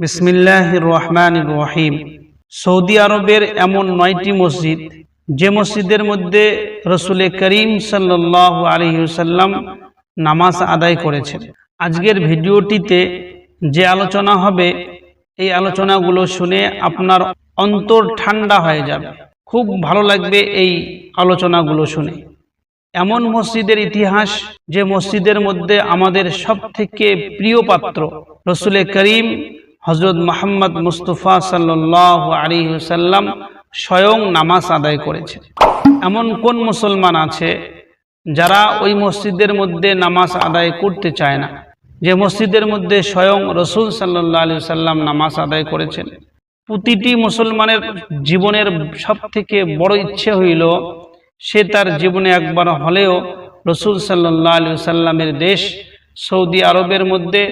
বিসমিল্লাহ রহমান রহিম। সৌদি আরবের এমন নয়টি মসজিদ, যে মসজিদের মধ্যে রসুল করিম সাল্লাহ আলহিসাল্লাম নামাজ আদায় করেছেন। আজকের ভিডিওটিতে যে আলোচনা হবে, এই আলোচনাগুলো শুনে আপনার অন্তর ঠান্ডা হয়ে যাবে। খুব ভালো লাগবে এই আলোচনাগুলো শুনে। এমন মসজিদের ইতিহাস, যে মসজিদের মধ্যে আমাদের সব থেকে প্রিয় পাত্র রসুলে করিম হজরত মোহাম্মদ মুস্তফা সাল্লাহ আলী সাল্লাম স্বয়ং নামাজ আদায় করেছেন। এমন কোন মুসলমান আছে যারা ওই মসজিদের মধ্যে নামাজ আদায় করতে চায় না? যে মসজিদের মধ্যে স্বয়ং রসুল সাল্লাহ আলী সাল্লাম নামাজ আদায় করেছেন। প্রতিটি মুসলমানের জীবনের সব থেকে বড় ইচ্ছে হইল সে তার জীবনে একবার হলেও রসুল সাল্লাহ আলী সাল্লামের দেশ সৌদি আরবের মধ্যে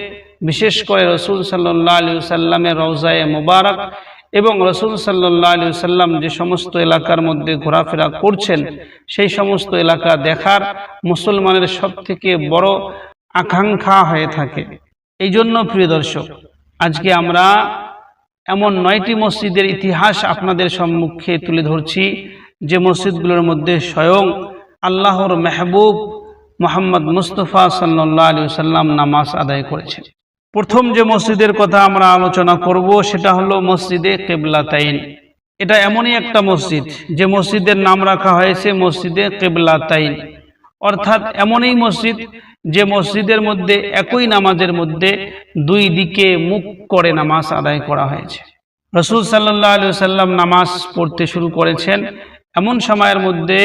বিশেষ করে রসুল সাল্লাহ আলী সাল্লামের রওজায়ে মোবারক এবং রসুল সাল্লাহ আলী সাল্লাম যে সমস্ত এলাকার মধ্যে ঘোরাফেরা করছেন সেই সমস্ত এলাকা দেখার মুসলমানের সব থেকে বড় আকাঙ্ক্ষা হয়ে থাকে। এই জন্য প্রিয় দর্শক আজকে আমরা এমন নয়টি মসজিদের ইতিহাস আপনাদের সম্মুখে তুলে ধরছি যে মসজিদগুলোর মধ্যে স্বয়ং আল্লাহর মেহবুব মোহাম্মদ মুস্তফা সাল্লাহ আলী সাল্লাম নামাজ আদায় করেছেন। প্রথম যে মসজিদের কথা আমরা আলোচনা করব, সেটা হলো মসজিদে কেবলাতাইন। এটা এমনই একটা মসজিদ, যে মসজিদের নাম রাখা হয়েছে মসজিদে কেবলাতাইন। অর্থাৎ এমনই মসজিদ, যে মসজিদের মধ্যে, একই নামাজের মধ্যে দুই দিকে মুখ করে নামাজ আদায় করা হয়েছে। রসুল সাল্লাহ আলু সাল্লাম নামাজ পড়তে শুরু করেছেন। এমন সময়ের মধ্যে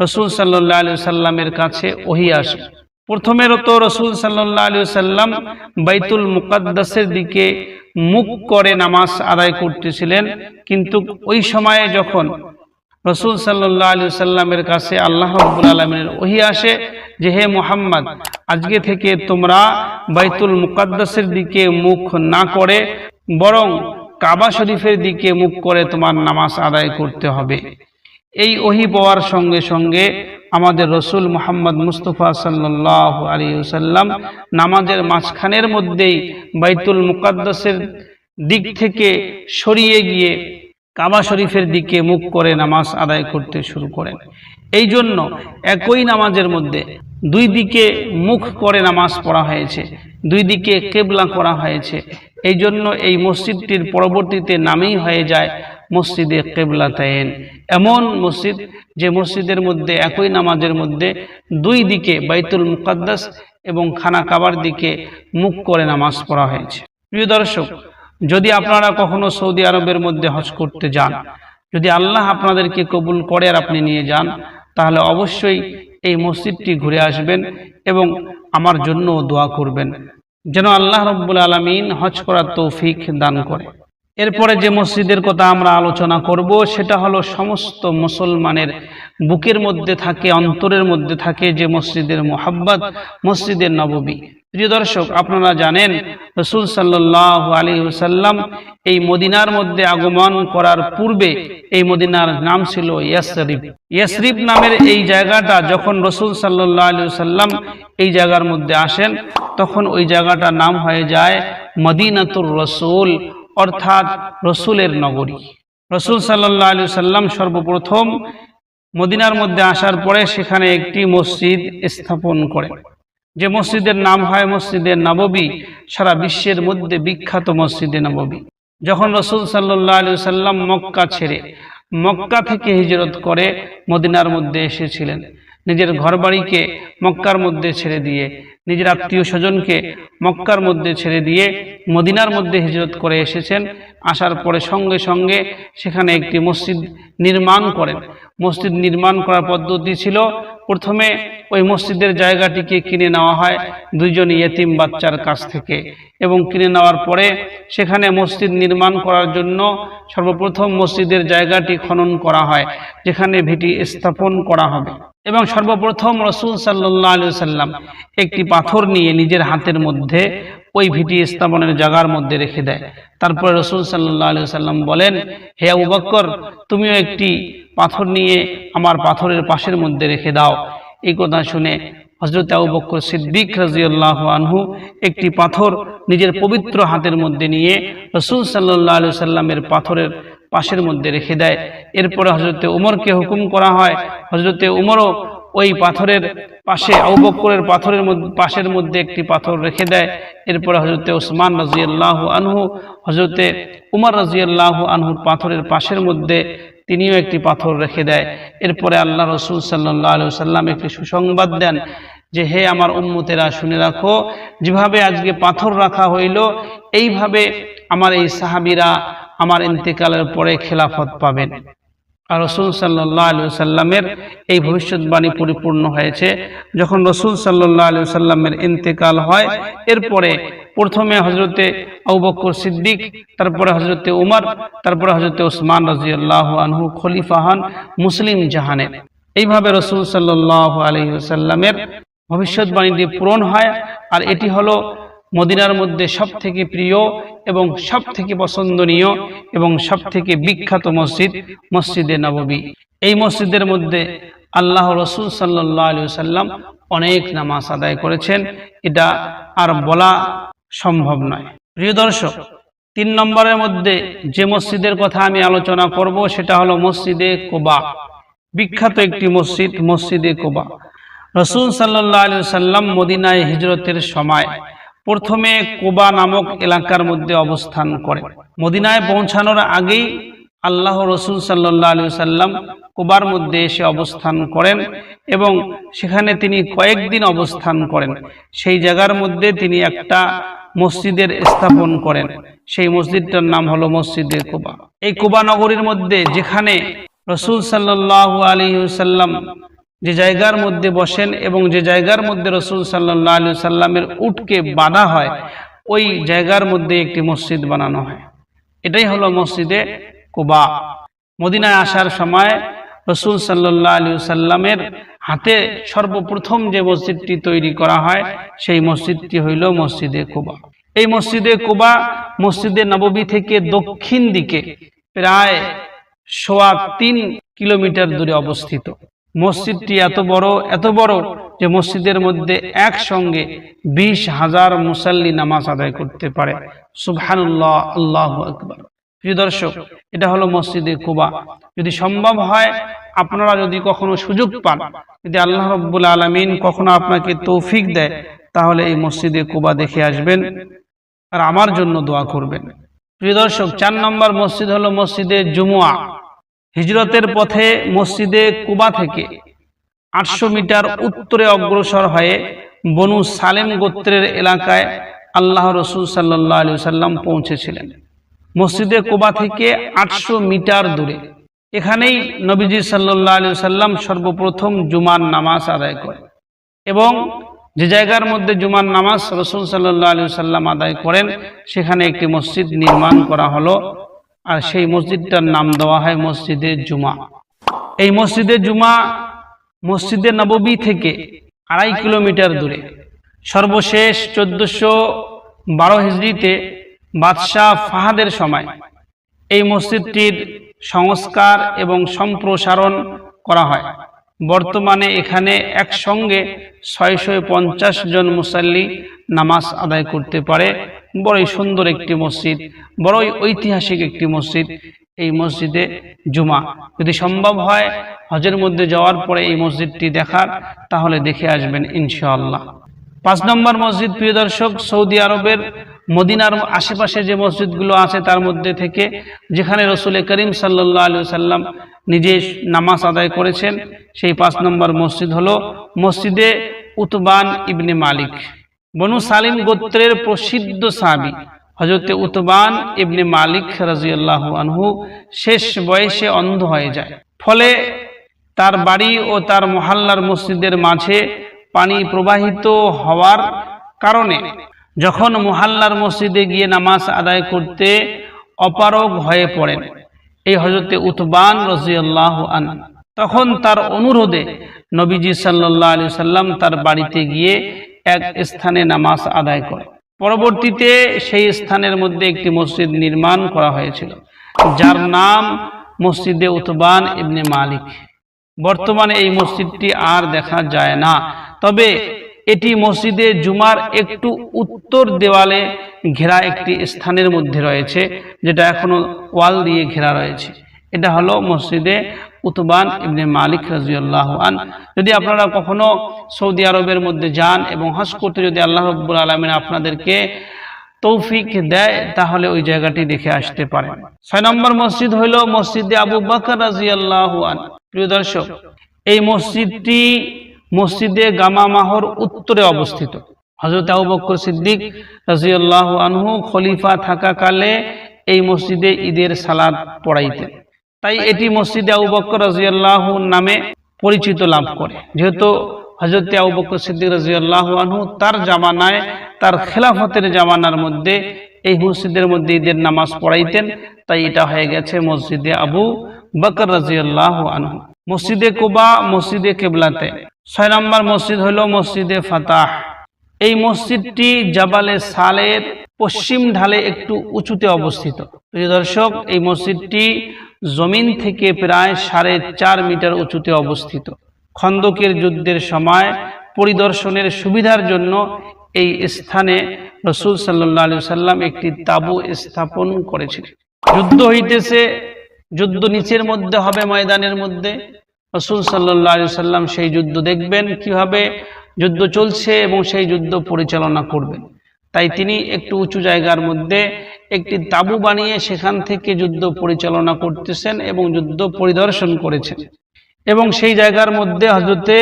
রসুল সাল্লাহ আলু সাল্লামের কাছে ওহি আসে। প্রথমের তো রসুল সাল্লাহ আলু সাল্লাম বাইতুল মুকাদ্দাসের দিকে মুখ করে নামাজ আদায় করতেছিলেন। কিন্তু ওই সময়ে যখন রসুল সাল্লাহ আলু সাল্লামের কাছে আল্লাহ রব্বুল আলমিনের ওহি আসে যে, হে মোহাম্মদ, আজকে থেকে তোমরা বাইতুল মুকাদ্দাসের দিকে মুখ না করে বরং কাবা শরীফের দিকে মুখ করে তোমার নামাজ আদায় করতে হবে। এই ওহি পাওয়ার সঙ্গে সঙ্গে আমাদের রসুল মোহাম্মদ মুস্তফা সাল্লাহ আলী সাল্লাম নামাজের মাঝখানের মধ্যেই বাইতুল মুকাদ্দাসের দিক থেকে সরিয়ে গিয়ে কাবা শরীফের দিকে মুখ করে নামাজ আদায় করতে শুরু করেন। এই জন্য একই নামাজের মধ্যে দুই দিকে মুখ করে নামাজ পড়া হয়েছে, দুই দিকে কেবলা করা হয়েছে। এই জন্য এই মসজিদটির পরবর্তীতে নামেই হয়ে যায় মসজিদে কেবলা তাইন এমন মসজিদ যে মসজিদের মধ্যে, একই নামাজের মধ্যে দুই দিকে বাইতুল মুকাদ্দাস এবং খানা কাবার দিকে মুখ করে নামাজ পড়া হয়েছে। প্রিয় দর্শক, যদি আপনারা কখনো সৌদি আরবের মধ্যে হজ করতে যান, যদি আল্লাহ আপনাদেরকে কবুল করে আর আপনি নিয়ে যান, তাহলে অবশ্যই এই মসজিদটি ঘুরে আসবেন এবং আমার জন্য দোয়া করবেন। যেন আল্লাহ রব্বুল আলমিন হজ করার তৌফিক দান করে। এরপরে যে মসজিদের কথা আমরা আলোচনা করব, সেটা হলো সমস্ত মুসলমানের বুকের মধ্যে থাকে, অন্তরের মধ্যে থাকে যে মসজিদের মোহাব্বত, মসজিদের নববী। প্রিয় দর্শক, আপনারা জানেন, রসুল সাল্লাহ আলী সাল্লাম এই মদিনার মধ্যে আগমন করার পূর্বে এই মদিনার নাম ছিল ইয়াসরিফ ইয়াসরিফ নামের এই জায়গাটা যখন রসুল সাল্লাহ আলী সাল্লাম এই জায়গার মধ্যে আসেন, তখন ওই জায়গাটার নাম হয়ে যায় মদিনাতুর রসুল অর্থাৎ রসুলের নগরী। রসুল সাল্লাহ আলু সাল্লাম সর্বপ্রথম মদিনার মধ্যে আসার পরে সেখানে একটি মসজিদ স্থাপন করে। যে মসজিদের নাম হয় মসজিদে নববী, সারা বিশ্বের মধ্যে বিখ্যাত মসজিদে নববী। যখন রসুল সাল্লাহ আলু সাল্লাম মক্কা ছেড়ে, মক্কা থেকে হিজরত করে মদিনার মধ্যে এসেছিলেন। নিজের ঘরবাড়িকে মক্কার মধ্যে ছেড়ে দিয়ে নিজের আত্মীয় স্বজনকে মক্কার মধ্যে ছেড়ে দিয়ে মদিনার মধ্যে হিজরত করে এসেছেন। আসার পরে সঙ্গে সঙ্গে সেখানে একটি মসজিদ নির্মাণ করেন। মসজিদ নির্মাণ করার পদ্ধতি ছিল। প্রথমে ওই মসজিদের জায়গাটিকে কিনে নেওয়া হয় দুইজন ইয়েতিম বাচ্চার কাছ থেকে এবং কিনে নেওয়ার পরে সেখানে মসজিদ নির্মাণ করার জন্য সর্বপ্রথম মসজিদের জায়গাটি খনন করা হয়, যেখানে ভিটি স্থাপন করা হবে। এবং সর্বপ্রথম রসুল সাল্লাহ আলু সাল্লাম একটি পাথর নিয়ে নিজের হাতের মধ্যে ওই ভিটি স্থাপনের জায়গার মধ্যে রেখে দেয়। তারপরে রসুল সাল্লাহ আলু সাল্লাম বলেন, হে আবু বক্কর, তুমিও একটি পাথর নিয়ে আমার পাথরের পাশের মধ্যে রেখে দাও। এই কথা শুনে হজরত আবু বকর সিদ্দিক রাজিউল্লাহ আনহু একটি পাথর নিজের পবিত্র হাতের মধ্যে নিয়ে রসুল সাল্লাহ আলু সাল্লামের পাথরের পাশের মধ্যে রেখে দেয়। এরপরে হজরতে উমরকে হুকুম করা হয় হজরতে উমরও ওই পাথরের পাশে আউবক্করের পাথরের মধ্যে, পাশের মধ্যে একটি পাথর রেখে দেয়। এরপরে হজরতে ওসমান রাজিয়াল্লাহ আনহু হজরতে উমর রাজিয়াল্লাহ আনহুর পাথরের পাশের মধ্যে তিনিও একটি পাথর রেখে দেয়। এরপরে আল্লাহ রসুল সাল্লাহ আলু সাল্লাম একটি সুসংবাদ দেন যে, হে আমার উম্মতেরা, শুনে রাখো, যেভাবে আজকে পাথর রাখা হইল, এইভাবে আমার এই সাহাবিরা আমার ইন্তেকালের পরে খেলাফত পাবেন। আর রসুল সাল্লাহ আলু সাল্লামের এই ভবিষ্যৎবাণী পরিপূর্ণ হয়েছে। যখন রসুল সাল্লাহ আলু সাল্লামের ইন্তেকাল হয়, এরপরে প্রথমে হজরতে আউবকর সিদ্দিক, তারপরে হজরতে উমর, তারপরে হজরতে ওসমান রাজিয়াল্লাহ আনহু খলিফা হন মুসলিম জাহানের এইভাবে রসুল সাল্লাহ আলহি সাল্লামের ভবিষ্যৎবাণীটি পূরণ হয় আর এটি হলো মদিনার মধ্যে সব থেকে প্রিয় এবং সব থেকে পছন্দনীয় এবং সব থেকে বিখ্যাত মসজিদ, মসজিদে নববী। এই মসজিদের মধ্যে আল্লাহ রসুল সাল্লাহ আলু সাল্লাম অনেক নামাজ আদায় করেছেন। এটা আর বলা সম্ভব নয়। প্রিয় দর্শক, তিন নম্বরের মধ্যে যে মসজিদের কথা আমি আলোচনা করব, সেটা হলো মসজিদে কোবা। বিখ্যাত একটি মসজিদ, মসজিদে কোবা। রসুল সাল্লাহ আলু সাল্লাম মদিনায় হিজরতের সময় প্রথমে কোবা নামক এলাকার মধ্যে অবস্থান করে মদিনায় পৌঁছানোর আগেই আল্লাহ রসুল সাল্লাহ আলু সাল্লাম কোবার মধ্যে এসে অবস্থান করেন এবং সেখানে তিনি কয়েকদিন অবস্থান করেন। সেই জায়গার মধ্যে তিনি একটা মসজিদের স্থাপন করেন। সেই মসজিদটার নাম হলো মসজিদে কোবা। এই কোবা নগরীর মধ্যে যেখানে রসুল সাল্লাহ আলী সাল্লাম যে জায়গার মধ্যে বসেন এবং যে জায়গার মধ্যে রসুল সাল্লাহ আলু সাল্লামের উটকে বাঁধা হয়, ওই জায়গার মধ্যে একটি মসজিদ বানানো হয়। এটাই হলো মসজিদে কুবা। মদিনায় আসার সময় রসুল সাল্লাহ আলু সাল্লামের হাতে সর্বপ্রথম যে মসজিদটি তৈরি করা হয়, সেই মসজিদটি হইল মসজিদে কুবা। এই মসজিদে কুবা মসজিদে নববী থেকে দক্ষিণ দিকে প্রায় সোয়া তিন কিলোমিটার দূরে অবস্থিত। মসজিদটি এত বড় এত বড় যে মসজিদের মধ্যে একসঙ্গে বিশ হাজার মুসাল্লি নামাজ আদায় করতে পারে। সুবহানুল্লাহ, আল্লাহ আকবর। প্রিয় দর্শক, এটা হলো মসজিদে কুবা। যদি সম্ভব হয়, আপনারা যদি কখনো সুযোগ পান, যদি আল্লাহ রব্বুল আলমিন কখনো আপনাকে তৌফিক দেয়, তাহলে এই মসজিদে কুবা দেখে আসবেন আর আমার জন্য দোয়া করবেন। প্রিয় দর্শক, চার নম্বর মসজিদ হলো মসজিদে জুমুয়া। হিজরতের পথে মসজিদে কুবা থেকে আটশো মিটার উত্তরে অগ্রসর হয়ে বনু সালেম গোত্রের এলাকায় আল্লাহ রসুল সাল্লাহ আলু সাল্লাম পৌঁছেছিলেন। মসজিদে কোবা থেকে আটশো মিটার দূরে। এখানেই নবীজি সাল্লাহ আলু সাল্লাম সর্বপ্রথম জুমার নামাজ আদায় করে এবং যে জায়গার মধ্যে জুমার নামাজ রসুল সাল্লাহ আলু সাল্লাম আদায় করেন, সেখানে একটি মসজিদ নির্মাণ করা হলো আর সেই মসজিদটার নাম দেওয়া হয় মসজিদে জুমা। এই মসজিদে জুমা মসজিদে নববী থেকে আড়াই কিলোমিটার দূরে। সর্বশেষ চোদ্দোশো বারো হিজড়িতে বাদশাহ ফাহাদের সময়। এই মসজিদটির সংস্কার এবং সম্প্রসারণ করা হয়। বর্তমানে এখানে একসঙ্গে ছয়শো পঞ্চাশ জন মুসাল্লি নামাজ আদায় করতে পারে। বড়ই সুন্দর একটি মসজিদ, বড়ই ঐতিহাসিক একটি মসজিদ। এই মসজিদে জুমা। যদি সম্ভব হয় হজের মধ্যে যাওয়ার পরে এই মসজিদটি দেখার, তাহলে দেখে আসবেন ইনশাআল্লাহ। পাঁচ নম্বর মসজিদ, প্রিয় দর্শক, সৌদি আরবের মদিনার আশেপাশে যে মসজিদগুলো আছে তার মধ্যে থেকে যেখানে রসুল করিম সাল্লাহ আলু সাল্লাম নিজে নামাজ আদায় করেছেন, সেই পাঁচ নম্বর মসজিদ হলো মসজিদে উতবান ইবনে মালিক। বনু সালিম গোত্রের প্রসিদ্ধ সাবি হজরতে উতবান ইবনে মালিক রাজিয়াল্লাহ আনহু শেষ বয়সে অন্ধ হয়ে যায়। ফলে তার বাড়ি ও তার মহাল্লার মসজিদের মাঝে পানি প্রবাহিত হওয়ার কারণে যখন মহাল্লার মসজিদে গিয়ে নামাজ আদায় করতে অপারগ হয়ে পড়েন এই হজরতে উতবান রাজিয়াল্লাহ আন তখন তার অনুরোধে নবীজি সাল্লাহ আলি সাল্লাম তার বাড়িতে গিয়ে এক স্থানে নামাজ আদায় করে পরবর্তীতে সেই স্থানের মধ্যে একটি মসজিদ নির্মাণ করা হয়েছিল, যার নাম মসজিদে উতবান ইবনে মালিক। বর্তমানে এই মসজিদটি আর দেখা যায় না, তবে এটি মসজিদে জুমার একটু উত্তর দেওয়ালে ঘেরা একটি স্থানের মধ্যে রয়েছে, যেটা এখনও ওয়াল দিয়ে ঘেরা রয়েছে। এটা হলো মসজিদে উতবান ইবনে মালিক রাজিউল্লাহ আন। যদি আপনারা কখনো সৌদি আরবের মধ্যে যান এবং হজ করতে যদি আল্লাহ রব্বুল আলমিন আপনাদেরকে তৌফিক দেয়, তাহলে ওই জায়গাটি দেখে আসতে পারেন। ছয় নম্বর মসজিদ হইল মসজিদে আবু বাকর রাজিয়াল্লাহ আন। প্রিয় দর্শক, এই মসজিদটি মসজিদে গামামাহর উত্তরে অবস্থিত। হজরত আবু সিদ্দিক রাজিয়াল্লাহ আনহু খলিফা থাকাকালে এই মসজিদে ঈদের সালাদ পড়াইতেন। তাই এটি মসজিদে আবু বকর রাজিয়াল্লাহ নামে পরিচিত লাভ করে। যেহেতু হজরত আবু সিদ্দিক রাজিয়াল্লাহ আনহু তার জামানায়, তার খেলাফতের জামানার মধ্যে এই মসজিদের মধ্যে ঈদের নামাজ পড়াইতেন। তাই এটা হয়ে গেছে মসজিদে আবু বকর রাজিয়াল্লাহ আনহু। মসজিদে কুবা, মসজিদে কেবলাতে। ছয় নম্বর মসজিদ হলো মসজিদে ফাতাহ। এই মসজিদটি জাবালে সালের পশ্চিম ঢালে একটু উঁচুতে অবস্থিত। প্রিয় দর্শক, এই মসজিদটি জমিন থেকে প্রায় সাড়ে চার মিটার উঁচুতে অবস্থিত। খন্দকের যুদ্ধের সময় পরিদর্শনের সুবিধার জন্য এই স্থানে রসুল সাল্লাহ আলু সাল্লাম একটি তাবু স্থাপন করেছিলেন। যুদ্ধ হইতেছে, যুদ্ধ নিচের মধ্যে হবে, ময়দানের মধ্যে। রসুল সাল্লাহ সাল্লাম সেই যুদ্ধ দেখবেন কীভাবে যুদ্ধ চলছে এবং সেই যুদ্ধ পরিচালনা করবেন। তাই তিনি একটু উঁচু জায়গার মধ্যে একটি তাবু বানিয়ে সেখান থেকে যুদ্ধ পরিচালনা করতেছেন এবং যুদ্ধ পরিদর্শন করেছেন। এবং সেই জায়গার মধ্যে হজরতে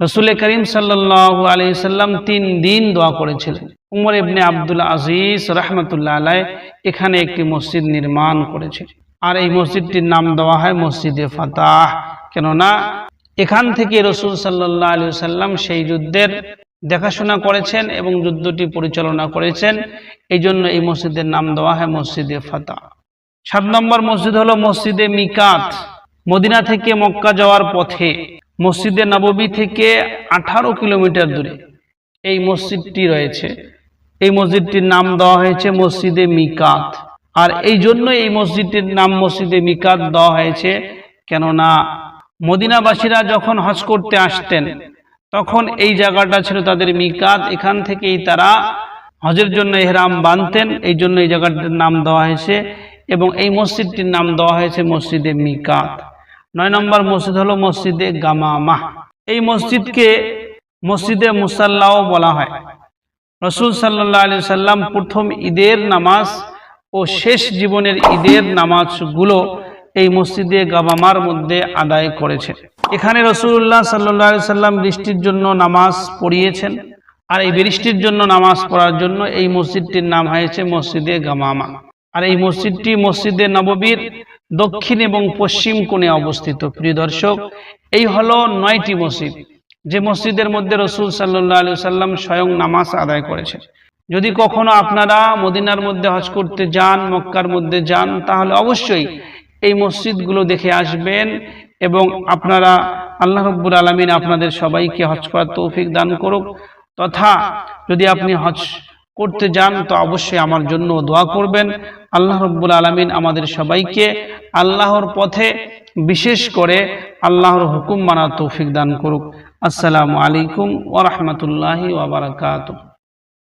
রসুল করিম সাল্লাহ আলি সাল্লাম তিন দিন দোয়া করেছিলেন। উমর ইবনে আব্দুল আজিজ রহমতুল্লাহ আলাই এখানে একটি মসজিদ নির্মাণ করেছে। আর এই মসজিদটির নাম দেওয়া হয় মসজিদে ফাতাহ। কেননা এখান থেকে রসুল সাল্লাহ আলী সাল্লাম সেই যুদ্ধের দেখাশোনা করেছেন এবং যুদ্ধটি পরিচালনা করেছেন। এই জন্য এই মসজিদের নাম দেওয়া হয় মসজিদে ফাতা। সাত নম্বর মসজিদ হলো মসজিদে মিকাত। মদিনা থেকে মক্কা যাওয়ার পথে মসজিদে নববী থেকে আঠারো কিলোমিটার দূরে এই মসজিদটি রয়েছে। এই মসজিদটির নাম দেওয়া হয়েছে মসজিদে মিকাত। আর এই জন্য এই মসজিদটির নাম মসজিদে মিকাত দেওয়া হয়েছে। কেননা মদিনাবাসীরা যখন হজ করতে আসতেন, তখন এই জায়গাটা ছিল তাদের মিকাত। এখান থেকেই তারা হজের জন্য এহরাম বাঁধতেন এই জন্য এই জায়গাটির নাম দেওয়া হয়েছে এবং এই মসজিদটির নাম দেওয়া হয়েছে মসজিদে মিকাত। নয় নম্বর মসজিদ হলো মসজিদে গামামা। এই মসজিদকে মসজিদে মুসাল্লাও বলা হয়। রসুল সাল্লাহ আলি সাল্লাম প্রথম ঈদের নামাজ ও শেষ জীবনের ঈদের নামাজগুলো এই মসজিদে গাবামার মধ্যে আদায় করেছেন। এখানে রসুল্লাহ সাল্লাহ সাল্লাম বৃষ্টির জন্য নামাজ পড়িয়েছেন। আর এই বৃষ্টির জন্য নামাজ পড়ার জন্য এই মসজিদটির নাম হয়েছে মসজিদে গামামা। আর এই মসজিদটি মসজিদে নববীর দক্ষিণ এবং পশ্চিম কোণে অবস্থিত। প্রিয় দর্শক, এই হলো নয়টি মসজিদ, যে মসজিদের মধ্যে রসুল সাল্লাহ আলু সাল্লাম স্বয়ং নামাজ আদায় করেছেন। যদি কখনো আপনারা মদিনার মধ্যে হজ করতে যান, মক্কার মধ্যে যান, তাহলে অবশ্যই এই মসজিদগুলো দেখে আসবেন এবং আপনারা আল্লাহ রব্বুর আলমিন আপনাদের সবাইকে হজ করার তৌফিক দান করুক। তথা যদি আপনি হজ করতে যান, তো অবশ্যই আমার জন্য দোয়া করবেন। আল্লাহ রব্বুল আলমিন আমাদের সবাইকে আল্লাহর পথে বিশেষ করে আল্লাহর হুকুম মানার তৌফিক দান করুক। আসসালামু আলাইকুম ওরহমতুল্লাহি ওবরাকাতুহ